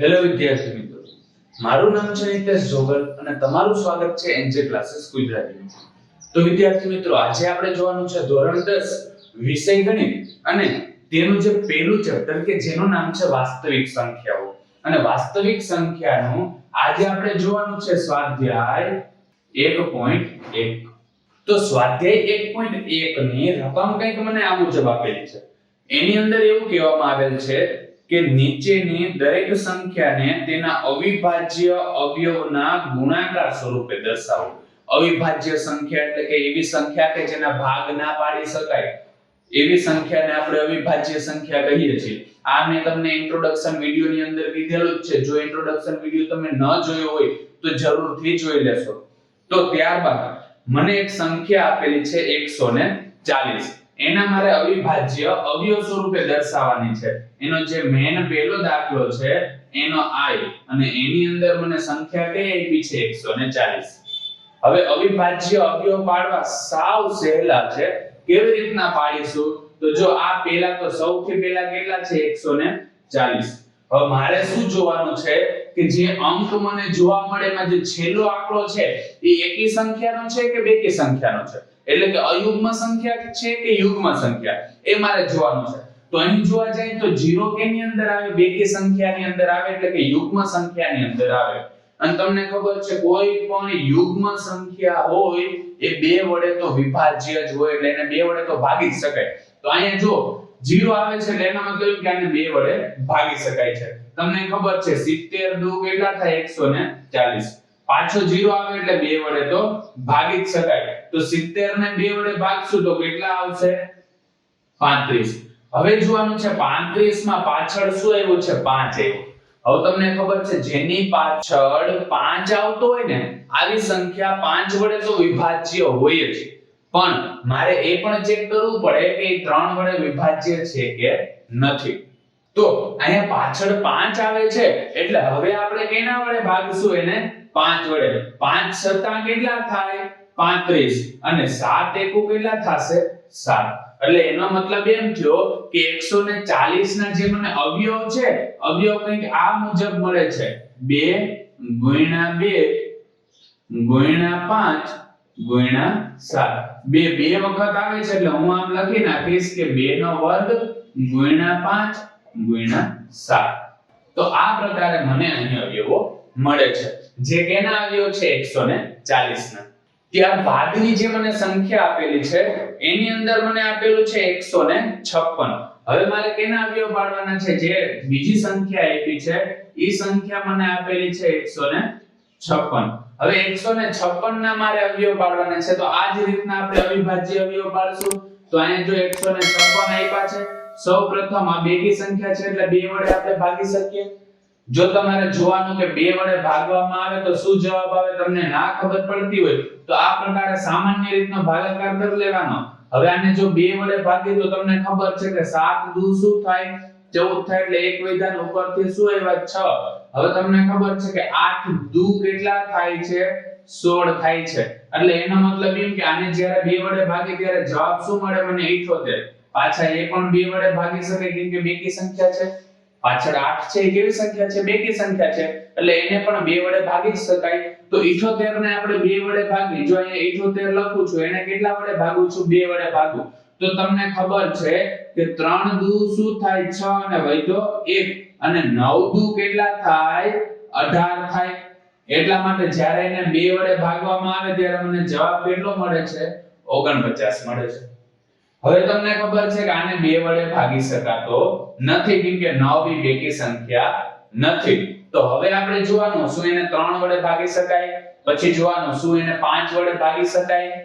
Hello વિદ્યાર્થી મિત્રો. મારું નામ છે નિતેશ જોગલ અને તમારું સ્વાગત છે એનજે ક્લાસીસ ગુજરાતીમાં તો વિદ્યાર્થી મિત્રો, આજે આપણે જોવાનું છે ધોરણ 10 વિષય ગણિત અને તેનું જે પહેલું ચેપ્ટર કે જેનું નામ છે વાસ્તવિક સંખ્યાઓ. અને વાસ્તવિક સંખ્યાનું આજે આપણે જોવાનું છે સ્વાધ્યાય 1.1 તો સ્વાધ્યાય 1.1 ની રકમ કંઈક મને આ મુજબ આપેલી છે. એની અંદર એવું કહેવામાં આવેલ છે કે નીચેની દરેક સંખ્યાને તેના અવિભાજ્ય અવયવના ગુણાકાર સ્વરૂપે દર્શાવો. અવિભાજ્ય સંખ્યા એટલે કે એવી સંખ્યા કે જેના ભાગ ના પાડી શકાય. એવી સંખ્યાને આપણે અવિભાજ્ય સંખ્યા કહીએ છીએ. આ મેં તમને ઇન્ટ્રોડક્શન વિડિયો ની અંદર કીધેલું જ છે. જો ઇન્ટ્રોડક્શન વિડિયો તમે ન જોયો હોય તો જરૂરથી જોઈ લેશો. તો ત્યારબાદ મને એક સંખ્યા આપેલી છે 140 એના મારે અવિભાજ્ય અવયવ સ્વરૂપે દર્શાવવાની છે. એનો જે મેન પહેલો દાખલો છે, એનો i અને એની અંદર મને સંખ્યા કઈ આપી છે? 140 હવે અવિભાજ્ય અવયવ પાડવા સાવ સહેલા છે. કેવી રીતના પાડીશું? તો જો આ પહેલા તો સૌથી પહેલા કેટલા છે? 140 હવે મારે શું જોવાનું છે? કે જે અંક મને જોવા મળે એમાં જે છેલ્લો આંકડો છે, એ એકી સંખ્યાનો છે કે બેકી સંખ્યાનો છે? એટલે કે અયુગ્મ સંખ્યા છે કે યુગ્મ સંખ્યા? એ મારે જોવાનું છે. તો અહીં જોવા જાય તો 0 કેની અંદર આવે, બેકી સંખ્યાની અંદર આવે, એટલે કે યુગ્મ સંખ્યાની અંદર આવે. અને તમને ખબર છે, કોઈ પણ યુગ્મ સંખ્યા હોય, એ બે વડે તો વિભાજ્ય જ હોય, એટલે એને બે વડે તો ભાગી જ શકાય. તો અહીંયા જો 0 આવે છે એટલે એનો મતલબ કે આને બે વડે ભાગી શકાય છે. તમને ખબર છે 70 2 કેટલા થાય? 140 પાછો 0 આવે એટલે બે વડે તો ભાગી શકાય. તો 70 ને બે વડે ભાગશું તો કેટલા આવશે? 35 હવે જોવાનું છે 35 માં પાછળ શું આવ્યું છે? 5 આવ્યું. હવે તમને ખબર છે જેની પાછળ 5 આવતો હોય ને, આવી સંખ્યા 5 વડે તો વિભાજ્ય હોય જ. પણ મારે એ પણ ચેક કરવું પડે કે 3 વડે વિભાજ્ય છે કે નથી. તો અહીંયા પાછળ 5 આવે છે, એટલે હવે આપણે કેના વડે ભાગશું એને? 5 વડે. 5 સત્તા કેટલા થાય? 35 અને 7 એકુ કેટલા થશે? 7 એટલે એનો મતલબ એમ થયો કે 140 ના જે મને અવયવ છે, અવયવ કંઈક આ મુજબ મળે છે. 2 ગુણ્યા 2 ગુણ્યા 5 ગુણ્યા સાત. બે બે વખત આવે છે એટલે હું આમ લખી નાખીશ કે બે નો વર્ગ ગુણ્યા પાંચ ગુણ્યા સાત. તો આ પ્રકારે મને અહીં અવયવો મળે છે. જે કેના અવયવ છે? 140 ના ત્યારબાદની જે મને સંખ્યા આપેલી છે, એની અંદર મને આપેલું છે 156 હવે મારે કેના અવયવ પાડવાના છે? જે બીજી સંખ્યા આપી છે એ સંખ્યા મને આપેલી છે 156 હવે 156 ના મારે અવયવ પાડવાના છે, તો આ જ રીતના આપણે અવિભાજ્ય અવયવ પાડશું. તો અહીંયા જો 156 આપ્યા છે, સૌપ્રથમ આ બેકી સંખ્યા છે, એટલે બે વડે આપણે ભાગી શકીએ. જો તમારે જોવાનું કે બે વડે ભાગવામાં આવે, તો શું જવાબ આવે, તમને ના ખબર પડતી હોય, તો આ પ્રકારે સામાન્ય રીતનો ભાગાકાર કરી લેવાનો. હવે આને જો બે વડે ભાગીએ, તો તમને ખબર છે કે 7 દુ શું થાય? 14 થાય એટલે એક વિધાન ઉપરથી શું આવ્યા? 6 હવે તમને ખબર છે કે 8 દુ કેટલા થાય છે? 16 થાય છે. એટલે એનો મતલબ એમ કે આને જ્યારે બે વડે ભાગી ત્યારે જવાબ શું મળે? મને 78 પાછા એ પણ બે વડે ભાગી શકે કેમ કે બેકી સંખ્યા છે? પાછળ 8 છે, એ કેવી સંખ્યા છે? બેકી સંખ્યા છે. એટલે એને પણ બે વડે ભાગી શકાય. તો 78 ને આપણે બે વડે ભાગી, જો અહીંયા 78 લખું છું, એને કેટલા વડે ભાગું છું? બે વડે ભાગું. તો તમને ખબર છે કે 3 દુ શું થાય? 6 અને વધ્યો 1 અને 9 દુ કેટલા થાય? 18 થાય. એટલા માટે જ્યારે એને બે વડે ભાગવામાં આવે ત્યારે મને જવાબ કેટલો મળે છે? 49 મળે છે. હવે તમને ખબર છે કે આને બે વડે ભાગી શકાતો નથી, કેમ કે 9 એ બેકી સંખ્યા નથી. તો હવે આપણે જોવાનું, શું એને 3 વડે ભાગી શકાય? પછી જોવાનું, શું એને 5 વડે ભાગી શકાય?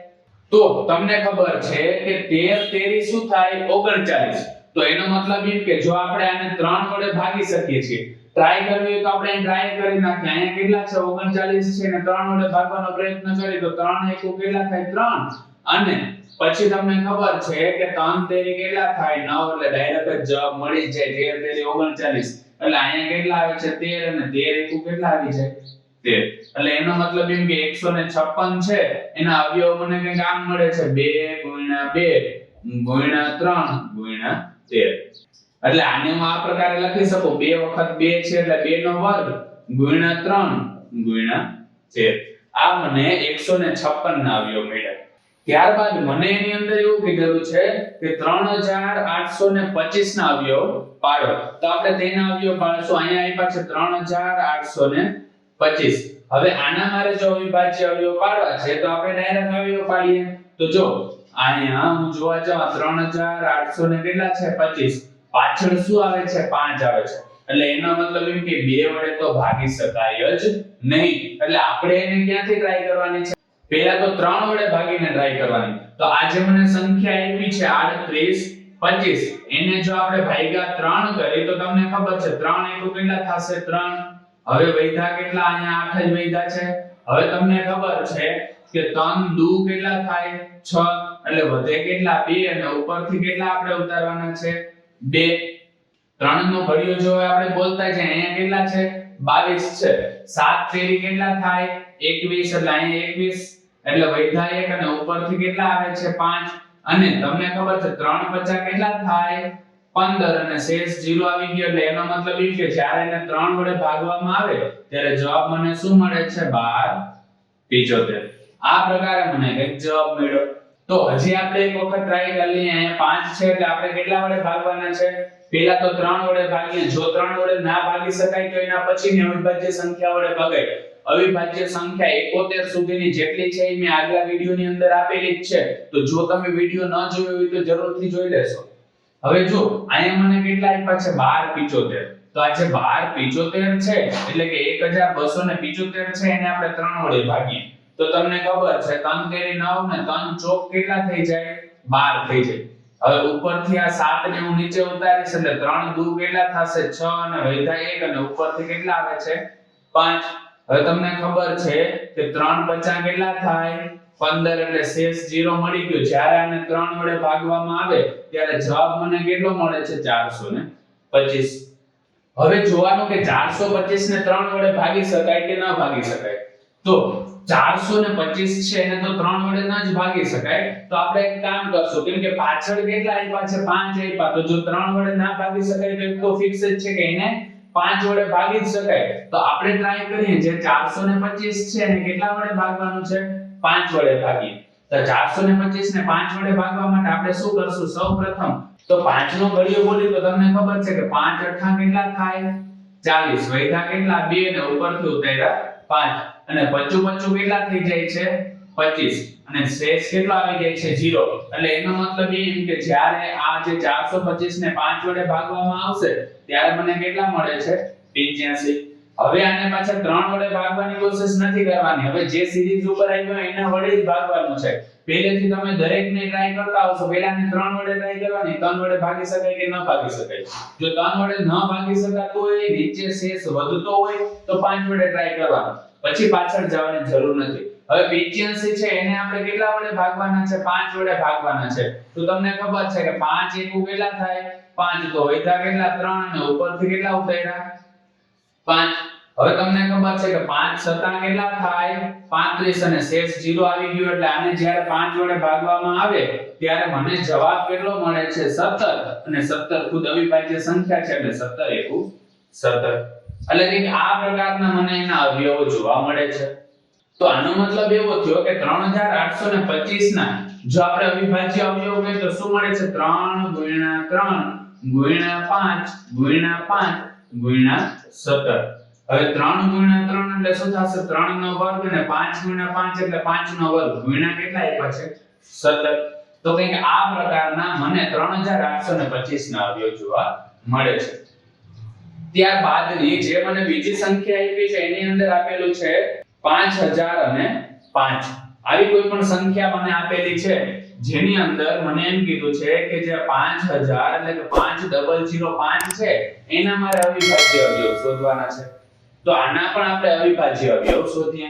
તો તમને ખબર છે કે 13 તેરી શું થાય? 39 તો એનો મતલબ એમ કે જો આપણે આને 3 વડે ભાગી શકીએ છીએ ટ્રાય કરવી તો આપણે ટ્રાય કરી નાખીએ. અહીંયા કેટલા છે? 39 છે ને 3 વડે ભાગવાનો પ્રયત્ન કરીએ તો 3 એકુ કેટલા થાય? 3 અને પછી તમને ખબર છે કે 3 તેરી કેટલા થાય? 9 એટલે ડાયરેક્ટ જવાબ મળી જાય. 13 તેરી 39 એટલે અહીંયા કેટલા આવે છે? 13 અને 13 એકુ કેટલા આવી જાય? 13 એટલે એનો મતલબ એમ કે 156 છે, એના અવયવ મને કંઈક આમ મળે છે 2 2 3 13 એટલે આને હું આ પ્રકારે લખી શકું? 2 વખત 2 છે એટલે 2 નો વર્ગ, ગુણ્યા ત્રણ, ગુણ્યા તેર. આ મને એકસો ને છપ્પન ના અવયવ મળ્યા. ત્યારબાદ મને એની અંદર એવું કીધેલું છે કે ત્રણ હજાર આઠસો ને પચીસ ના અવયવ પાડો. તો આપણે તેના અવયવ પાડશું. અહીંયા આપ્યા છે ત્રણ હજાર આઠસો ને પચીસ. હવે આના મારે જો અવિભાજ્ય અવયવ પાડવા છે, તો આપણે ડાયરેક્ટ અવયવ પાડીએ. તો જો, અહીંયા હું જોવા જાઉં ત્રણ હજાર આઠસો ને કેટલા છે? પચીસ. પાછળ શું આવે છે? પાંચ આવે છે. એટલે એનો મતલબ એમ કે બે વડે તો ભાગી શકાય જ નહીં. એટલે આપણે એને ક્યાંથી ટ્રાય કરવાની છે? પહેલા તો ત્રણ વડે ભાગીને ટ્રાય કરવાની. તો આજે મને સંખ્યા આપી છે 38 25 એને જો આપણે ભાગ્યા ત્રણ કરી, તો તમને ખબર છે, ત્રણ એકુ કેટલા થશે? 3 હવે વૈધા કેટલા અહીંયા આઠ જ વૈધા છે? હવે તમને ખબર છે કે તન, દુ કેટલા થાય? 6 એટલે વધે કેટલા? 2 અને ઉપરથી કેટલા આપણે ઉતારવાના છે? 2 ત્રણ નો ઘડિયો જો આપણે બોલતા છે અહીંયા કેટલા છે? 22 છે. 7 તેરી કેટલા થાય? 21 એટલે અહીંયા 21 એટલે વૈધા એક અને ઉપરથી કેટલા આવે છે? 5 અને તમને ખબર છે 3 પચાસ કેટલા થાય? 15 અને શેષ 0 આવી ગયો એટલે એનો મતલબ એ કે જ્યારે એને 3 વડે ભાગવામાં આવે, ત્યારે જવાબ મને શું મળે છે? 12 75 આ પ્રકારે મને એક જવાબ મળ્યો. તો હજી આપણે એક વખત ટ્રાય કરી લઈએ. અહીંયા 5 છે એટલે આપણે કેટલા વડે ભાગવાના છે? પહેલા તો 3 વડે ભાગીએ. જો 3 વડે ના ભાગી શકાય તો એના પછીની અવિભાજ્ય સંખ્યા વડે ભગાય. અવિભાજ્ય સંખ્યા 71 સુધીની જેટલી છે એ મેં આગલા વિડિયોની અંદર આપેલી જ છે. તો જો તમે વિડિયો ન જોયો હોય તો જરૂરથી જોઈ લેશો. હવે જો અહીંયા મને કેટલા આપ્યા છે? 1275 તો આ જે 12 75 છે, એટલે કે 1275 છે, એને આપણે 3 વડે ભાગીએ. તો તમને ખબર છે 3 તેરી 9 ને 3 ચોક કેટલા થઈ જાય? 12 થઈ જાય. હવે ઉપરથી આ 7 ને હું નીચે ઉતારીશ, એટલે 3 દુ કેટલા થશે? 6 અને વધ્યા 1 અને ઉપરથી કેટલા આવે છે? 5 હવે તમને ખબર છે કે 3 50 કેટલા થાય? 15 એટલે શેષ 0 મળી ગયો. જ્યારે આને 3 વડે ભાગવામાં આવે, ત્યારે જવાબ મને કેટલો મળે છે? 425 હવે જોવાનું કે 425 ને 3 વડે ભાગી શકાય કે ન ભાગી શકાય? તો 425 છે, એને તો 3 વડે ન જ ભાગી શકાય. તો આપણે એક કામ કરશું, કેમ કે પાછળ કેટલા આપ્યા છે? 5 આપ્યા. તો જો 3 વડે ના ભાગી શકાય, તો એક તો ફિક્સ જ છે કે એને 5 વડે ભાગી જ શકાય. તો આપણે ટ્રાય કરીએ, જે 425 છે, એને કેટલા વડે ભાગવાનું છે? 5 વડે ભાગીએ. તો 425 ને 5 વડે ભાગવા માટે આપણે શું કરશું? સૌપ્રથમ તો 5 નો ગળિયો બોલી તો તમને ખબર છે કે 5 અઠ્ઠા કેટલા થાય? 40 વૈધા કેટલા? 2 ને ઉપરથી ઉતાર્યા 5 અને પચું પચું કેટલા થઈ જાય છે? 25 અને શેષ કેટલો આવી જાય છે? 0 એટલે એનો મતલબ એ એમ કે જ્યારે આ જે 425 ને 5 વડે ભાગવામાં આવશે, ત્યારે મને કેટલા મળે છે? 85 હવે આને પાછા 3 વડે ભાગવાની કોશિશ નથી કરવાની. હવે જે સિરીઝ ઉપર આવ્યો એના વડે જ ભાગવાનું છે. પહેલેથી તમે દરેકને ટ્રાય કરતા આવશો. પહેલાને 3 વડે ટ્રાય કરવાની 3 વડે ભાગી શકાય કે ન ભાગી શકાય? જો 3 વડે ન ભાગી શકાતું હોય, નીચે શેષ વધતો હોય, તો 5 વડે ટ્રાય કરવાનો. પછી પાછળ જવાની જરૂર નથી. હવે 85 છે, એને આપણે કેટલા વડે ભાગવાના છે? 5 વડે ભાગવાના છે. તો તમને ખબર છે કે 5 એકુ કેટલા થાય? 5 તો વધ્યા કેટલા? 3 અને ઉપરથી કેટલા ઉતાર્યા? 5 હવે તમને ખબર છે કે 5 સતા કેટલા થાય? 35 અને શેષ 0 આવી ગયો એટલે આને જ્યારે 5 વડે ભાગવામાં આવે, ત્યારે મને જવાબ કેટલો મળે છે? 17 અને 17 ખુદ અવિભાજ્ય સંખ્યા છે એટલે 17 એકુ 17 એટલે કે આ પ્રકારના મને એના અવયવો જોવા મળે છે. તો આનો મતલબ એવો થયો કે 3825 ના જો આપણે અવિભાજ્ય અવયવ કહીએ તો શું મળે છે? 3 ગુણ્યા 3 ગુણ્યા 5 ગુણ્યા 5 ગુણ્યા 17 હવે 3 ગુણ્યા 3 એટલે શું થશે? 3 નો વર્ગ અને 5 ગુણ્યા 5 એટલે 5 નો વર્ગ. ગુણ્યા કેટલા આપ્યા છે? 17 તો કંઈક આ પ્રકારના મને 3825 ના અવયવ જોવા મળે છે. ત્યારબાદની જે મને બીજી સંખ્યા આપી છે, એની અંદર આપેલું છે 5000 અને 5 આવી કોઈ પણ સંખ્યા મને આપેલી છે જેની અંદર મને એમ કીધું છે કે જે 5000 એટલે કે 5005 છે, એના મારે અવિભાજ્ય અવયવ શોધવાના છે. તો આના પણ આપણે અવિભાજ્ય અવયવ શોધીએ.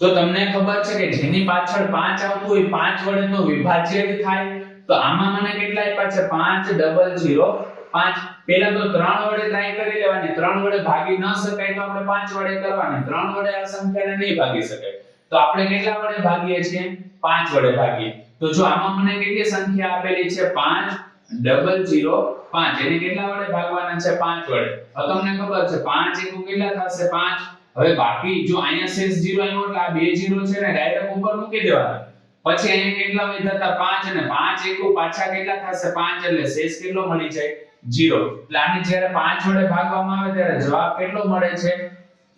તો તમને ખબર છે કે જેની પાછળ 5 આવતું હોય 5 વડે તો વિભાજ્ય જ થાય. તો આમાં મને કેટલા આપ્યા છે? 5005 પહેલા તો 3 વડે ટ્રાય કરી લેવાની. 3 વડે ભાગી ન શકાય તો આપણે 5 વડે કરવાની. 3 વડે આ સંખ્યાને નહીં ભાગી શકાય. તો આપણે કેટલા વડે ભાગીએ છીએ? 5 વડે ભાગીએ. તો જો આમાં મને કેટલી સંખ્યા આપેલી છે? 5 00 પાંચ. એને કેટલા વડે ભાગવાના છે? પાંચ વડે. હવે તમને ખબર છે, પાંચ એકુ કેટલા થશે? પાંચ. હવે બાકી જો અહીંયા શેષ 0 આવ્યો એટલે આ બે 0 છે ને ડાયરેક્ટ ઉપર મૂકી દેવાના. પછી અહીંયા કેટલા વધ્યા હતા? પાંચ અને પાંચ એકુ પાછા કેટલા થશે? પાંચ એટલે શેષ કેટલો મળી જાય? 0 એટલે આને જ્યારે પાંચ વડે ભાગવામાં આવે ત્યારે જવાબ કેટલો મળે છે?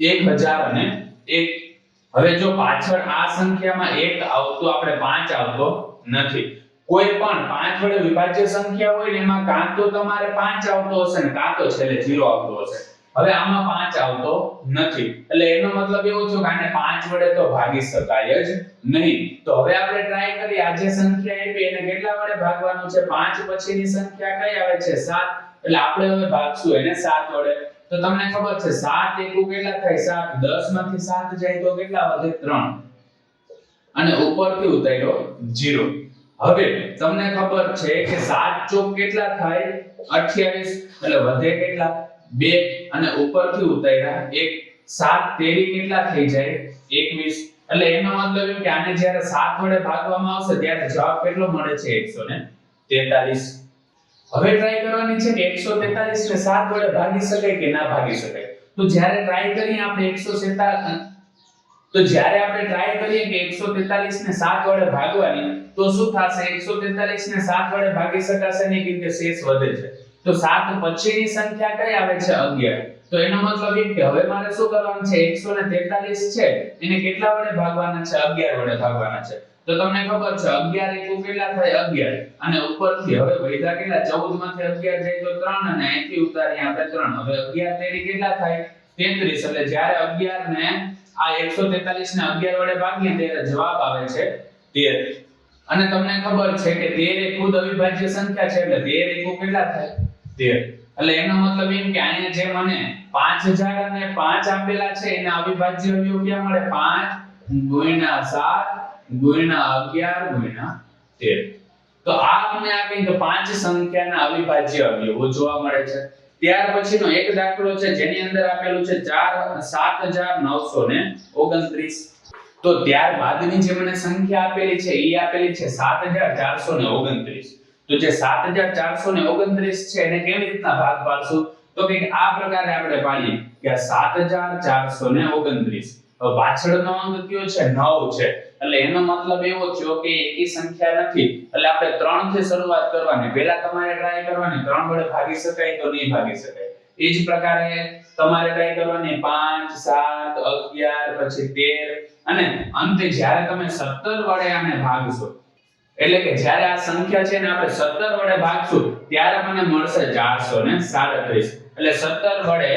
1000 અને 1 હવે જો પાછળ આ સંખ્યામાં 1 આવતો, આપણે 5 આવતો નથી. કોઈ પણ 5 વડે વિભાજ્ય સંખ્યા હોય એમાં કાં તો તમારે 5 આવતો હશે ને કાં તો છેલ્લે 0 આવતો હશે. હવે આમાં 5 આવતો નથી. એટલે એનો મતલબ એવો છે કે આને 5 વડે તો ભાગી શકાય જ નહીં. તો હવે આપણે ટ્રાય કરીએ, આ જે સંખ્યા આપી, એને કેટલા વડે ભાગવાનું છે? 5 પછીની સંખ્યા કઈ આવે છે? 7 એટલે આપણે હવે ભાગશું એને 7 વડે. તો તમને ખબર છે 7 એકુ કેટલા થાય? 7 10 માંથી 7 જાય તો કેટલા વધે? 3 અને ઉપરથી ઉતાર્યો 0 હવે તમને ખબર છે કે 7 ચોક કેટલા થાય? 28 એટલે વધે કેટલા? 2 અને ઉપરથી ઉતાર્યા? 1 7 તેરી કેટલા થઈ જાય? 21 એટલે એનો મતલબ એમ કે આને જ્યારે 7 વડે ભાગવામાં આવશે, ત્યારે જવાબ કેટલો મળે છે? 143 હવે ટ્રાય કરવાની છે કે 143 ને 7 વડે ભાગી શકાય કે ના ભાગી શકાય? તો જ્યારે ટ્રાય કરીએ આપણે 147 તો જ્યારે આપણે ટ્રાય કરીએ કે 143 ને 7 વડે ભાગવાની, તો શું થશે? 143 ને 7 વડે ભાગી શકાશે નહીં કેમ કે શેષ વધે છે. તો 7 પછીની સંખ્યા કઈ આવે છે? 11 તો એનો મતલબ એમ કે હવે મારે શું કરવાનું છે? 143 છે. એને કેટલા વડે ભાગવાના છે? 11 વડે ભાગવાના છે. તો તમને ખબર છે 11 એકુ કેટલા થાય 11 અને ઉપરથી હવે વૈધા કેટલા? 14 માંથી 11 જાય તો 3 અને અહીંથી ઉતારી આપણે 3 હવે 11 તેરી કેટલા થાય? 33 એટલે જ્યારે 11 ને આ 143 ને 11 વડે ભાગીએ ત્યારે જવાબ આવે છે 13 અને તમને ખબર છે કે 13 એ ખુદ અવિભાજ્ય સંખ્યા છે, એટલે 13 એકુ કેટલા થાય? 13 એટલે એનો મતલબ એમ કે અહીંયા જે મને 5000 અને 5 આપેલા છે, એના અવિભાજ્ય અવયવ ક્યાં મળે? 5 ગુણ્યા 7 ગુણ્યા 11 ગુણ્યા 13 તો આ મને આપી કે પાંચ સંખ્યાના અવિભાજ્ય અવયવો જોવા મળે છે. ત્યાર પછીનો એક દાખલો છે, જેની અંદર આપેલું છે 4 7929 તો ત્યાર બાદની જે મને સંખ્યા આપેલી છે એ આપેલી છે 7429 તો જે 7429 છે, એને કેવી રીતના ભાગ પાડશું? તો કંઈક આ પ્રકારે આપણે પાડીએ કે 7429 હવે પાછળનો અંક કયો છે? 9 છે. એટલે એનો મતલબ એવો થયો કે એકી સંખ્યા નથી. એટલે આપણે 3 થી શરૂઆત કરવાની. પહેલા તમારે ટ્રાય કરવાની. 3 વડે ભાગી શકાય તો નહીં ભાગી શકાય. એ જ પ્રકારે તમારે ટ્રાય કરવાની. 5 7 11 પછી 13 અને અંતે જ્યારે તમે 17 વડે આને ભાગશો, એટલે કે જ્યારે આ સંખ્યા છે ને આપણે 17 વડે ભાગશું, ત્યારે મને મળશે 437 એટલે 17 વડે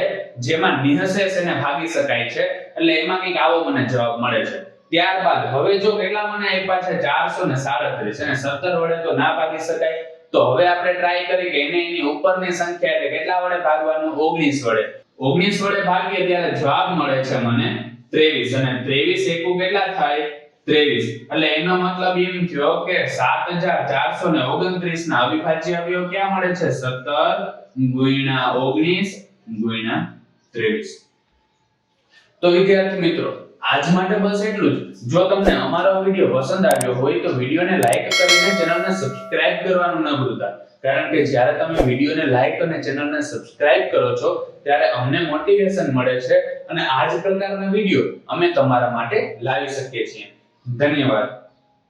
જેમાં નિહશેષ એને ભાગી શકાય છે એટલે એમાં કંઈક આવો મને જવાબ મળે છે. ત્યારબાદ હવે જો કેટલા મને આપ્યા છે? 437 અને 17 વડે તો ના ભાગી શકાય. તો હવે આપણે ટ્રાય કરી કે એને એની ઉપરની સંખ્યા એટલે કેટલા વડે ભાગવાનું? 19 વડે. 19 વડે ભાગીએ ત્યારે જવાબ મળે છે મને 23 અને 23 એકુ કેટલા થાય? 23 એટલે એનો મતલબ એમ થયો કે 7429 ના અવિભાજ્ય અવયવ ક્યાં મળે છે? 17 ગુણ્યા 19 ગુણ્યા 23 તો વિદ્યાર્થી મિત્રો, આજ માટે બસ એટલું જ. જો તમને અમારો વીડિયો પસંદ આવ્યો હોય તો વિડીયોને લાઈક કરીને ચેનલને સબસ્ક્રાઇબ કરવાનું ન ભૂલતા. કારણ કે જ્યારે તમે વિડીયોને લાઈક અને ચેનલને સબસ્ક્રાઇબ કરો છો, ત્યારે અમને મોટિવેશન મળે છે અને આ જ પ્રકારના વીડિયો અમે તમારા માટે લાવી શકીએ છીએ. ધન્યવાદ.